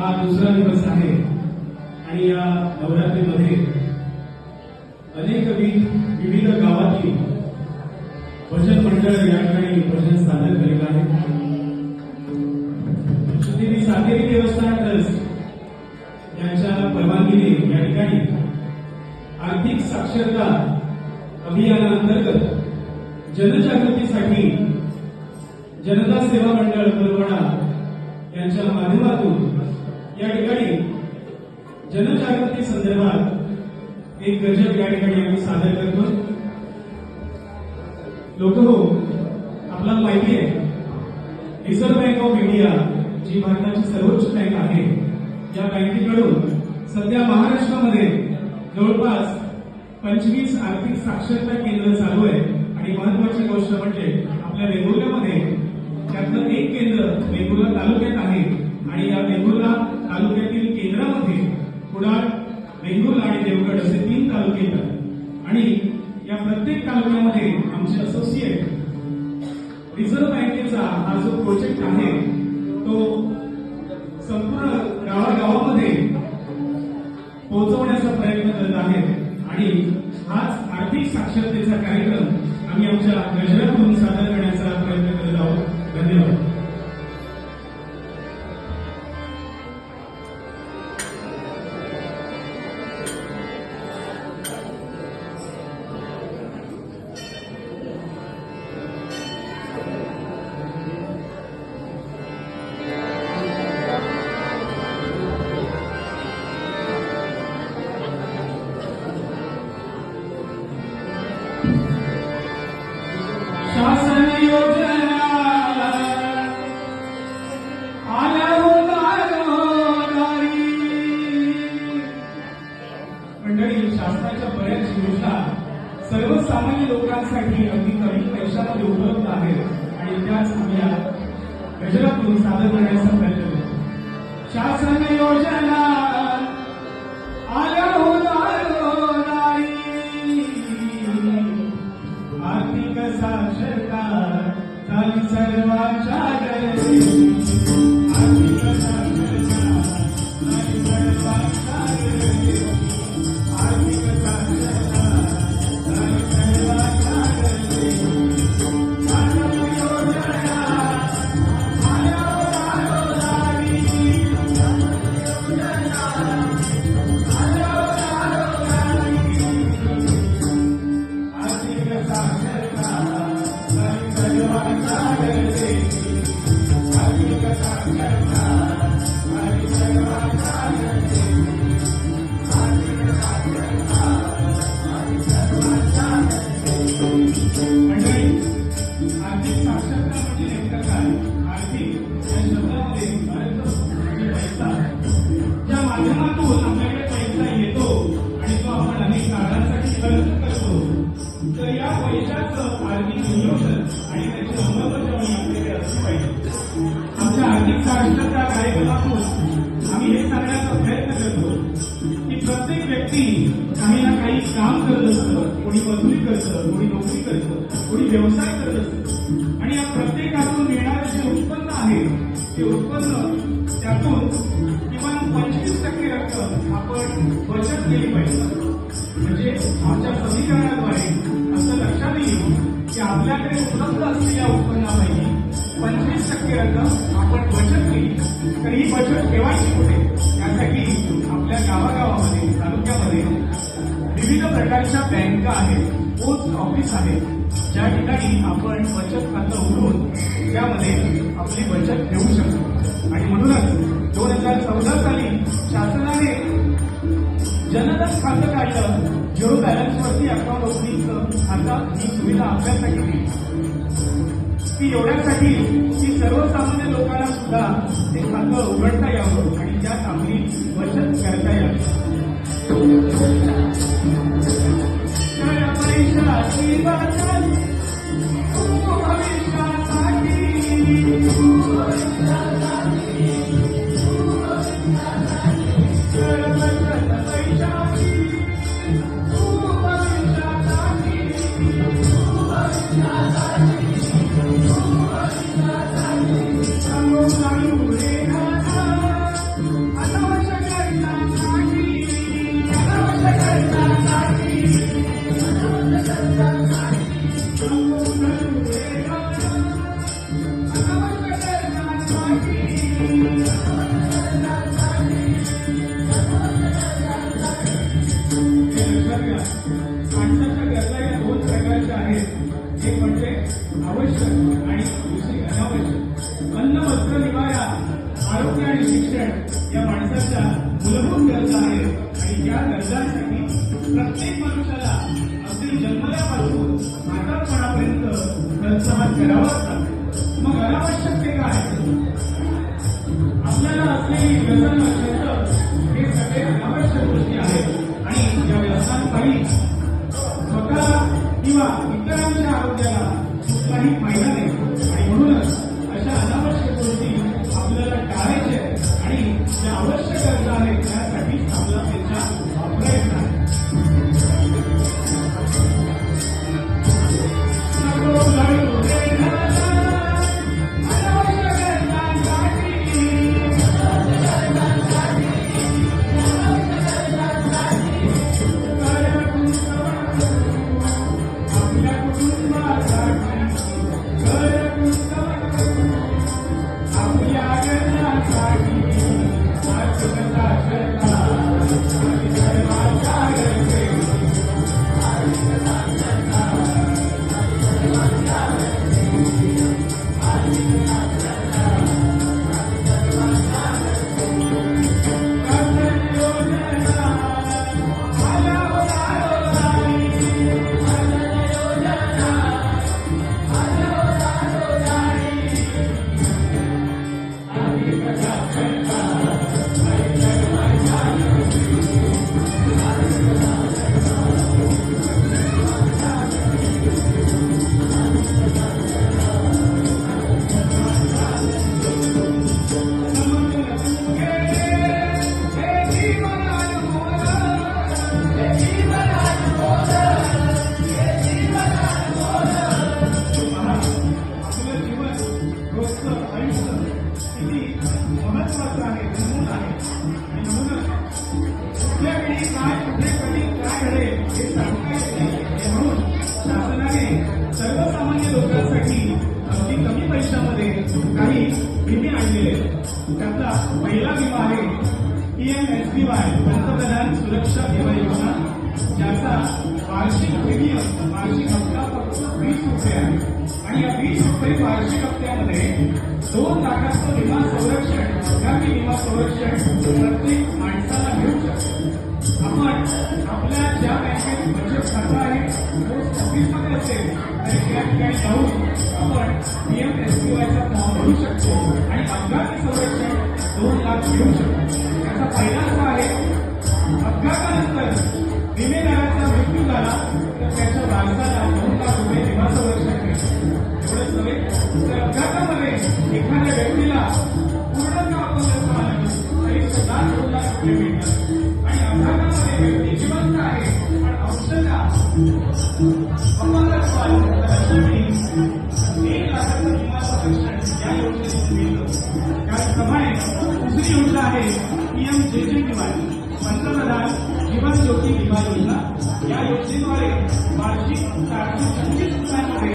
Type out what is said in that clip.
हा दुसरा दिवस आहे. आणि या नवरात्रीमध्ये अनेक विविध गावातील भजन मंडळ या ठिकाणी भजन सादर करीत आहे श्रीदेवी सातेरी देवस्थान ट्रस्ट यांच्या परवानगीने या ठिकाणी आर्थिक साक्षरता अभियानाअंतर्गत जनजागृतीसाठी जनता सेवा मंडळ परवडा यांच्या माध्यमातून या ठिकाणी जनजागृती संदर्भात एक गजब या ठिकाणी आम्ही सादर करतो. लोक हो आपल्याला माहिती आहे रिझर्व्ह बँक ऑफ इंडिया जी भारताची सर्वोच्च बँक आहे या बँकेकडून सध्या महाराष्ट्रामध्ये जवळपास पंचवीस आर्थिक साक्षरता केंद्र चालू आहे. आणि महत्वाची गोष्ट म्हणजे आपल्या वेंगुर्ल्यामध्ये त्यातलं एक केंद्र वेंगुर्ला तालुक्यात आहे. आणि या वेंगुर्ला तालुक्यातील केंद्रामध्ये कुडाळ वेंगुर्ला आणि देवगड असे तीन तालुके येतात. आणि या प्रत्येक तालुक्यामध्ये आमचे असोसिएट रिझर्व्ह बँकेचा हा जो प्रोजेक्ट आहे तो संपूर्ण गावागावामध्ये पोहोचवण्याचा प्रयत्न करत आहेत. आणि हाच आर्थिक साक्षरतेचा कार्यक्रम आम्ही आमच्या गजरातून सादर करण्याचा प्रयत्न करतो शासन योजना आल्या आर्थिक साक्षरता झाली सर्वांच्या मंडळी आर्थिक साक्षरता म्हणजे नेमकं काय? करतं. कोणी नोकरी करतं कोणी व्यवसाय करत. असतं आणि या प्रत्येकातून येणारे जे उत्पन्न आहे ते उत्पन्न त्यातून किमान पंचवीस टक्के रक्कम आपण बचत केली पाहिजे. म्हणजे आमच्या समीकरणाद्वारे असं लक्षात येईल की आपल्याकडे उपलब्ध असलेल्या उत्पन्नापैकी पंचवीस टक्के रक्कम आपण बचत केली. तर ही बचत ठेवायची कुठे त्यासाठी आपल्या गावागावामध्ये तालुक्यामध्ये विविध प्रकारच्या बँका आहेत. पोस्ट ऑफिस आहे ज्या ठिकाणी आपण बचत खातं उघडून त्यामध्ये आपली बचत ठेवू शकतो. आणि म्हणूनच दोन हजार चौदा साली शासनाने जनधन खातं काढलं. झिरो बॅलन्सवरती अकाउंट ओपनिंगचं आता ही सुविधा आपल्यासाठी दिली ती एवढ्यासाठी की सर्वसामान्य लोकांना सुद्धा ते खातं उघडता यावं आणि त्यात आपली बचत करता यावी. प्रत्येक मनुष्याला अगदी जन्मल्यापासून म्हातारपणापर्यंत करावाच लागतो मग अनावश्यक ते काय आपल्याला असलेली व्यसन त्यातला पहिला विमा आहे पीएमएसबीवाय पंतप्रधान सुरक्षा विमा योजना. ज्याचा वार्षिक प्रीमियम वार्षिक हप्ता फक्त वीस रुपये आहे. आणि या वीस रुपये वार्षिक हप्त्यामध्ये दोन लाखाचं विमा संरक्षण विमा संरक्षण प्रत्येक माणसाला मिळू आपण आपल्या ज्या बँकेत बचत खातं आहे पोस्ट ऑफिसमध्ये असेल तरी त्या ठिकाणी जाऊन आपण पीएमएसबीवायचा फॉर्म भरू शकतो आणि अपघाती संरक्षण दोन लाख मिळू शकतो याचा फायदा असा आहे अपघातानंतर विमेदाराचा मृत्यू झाला त्याचप्रमाणे दुसरी योजना आहे पीएम जेजेपीवाय पंतप्रधान जीवन ज्योती विमा योजना या योजनेद्वारे वार्षिक चारशे छत्तीस रुपयांमध्ये